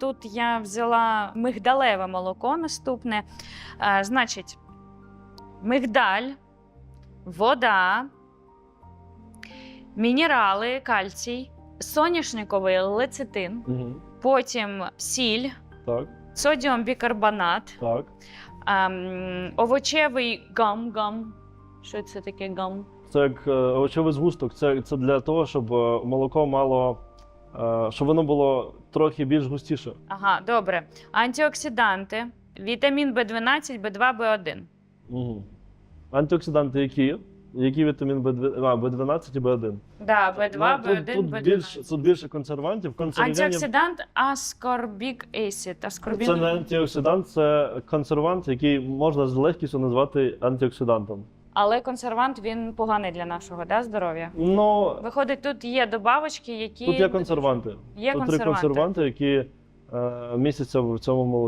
Тут я взяла мигдалеве молоко наступне. Е, значить, мигдаль, вода, мінерали, кальцій, соняшниковий лецитин, Угу. потім сіль, Так, содіум бікарбонат, так. ем, овочевий гам-гам. Що це таке гам? Це як е, овочевий згусток. Це, це для того, щоб е, молоко мало, щоб воно було трохи більш густіше. Ага, добре. Антиоксиданти, вітамін В12, В2, В1. Угу. Антиоксиданти які? Які вітамін B12, а, B12 і B1? Да, В2, Ну, тут, В1, тут, В12. більше, тут більше консервантів. Консервантів Антиоксидант аскорбік acid. Аскорбін... це не антиоксидант, це консервант, який можна з легкістю назвати антиоксидантом. Але консервант він поганий для нашого да, здоров'я. Ну, Виходить, тут є добавочки, які тут є консерванти. Є тут консерванти. три консерванти, які е, містяться в цьому молоці.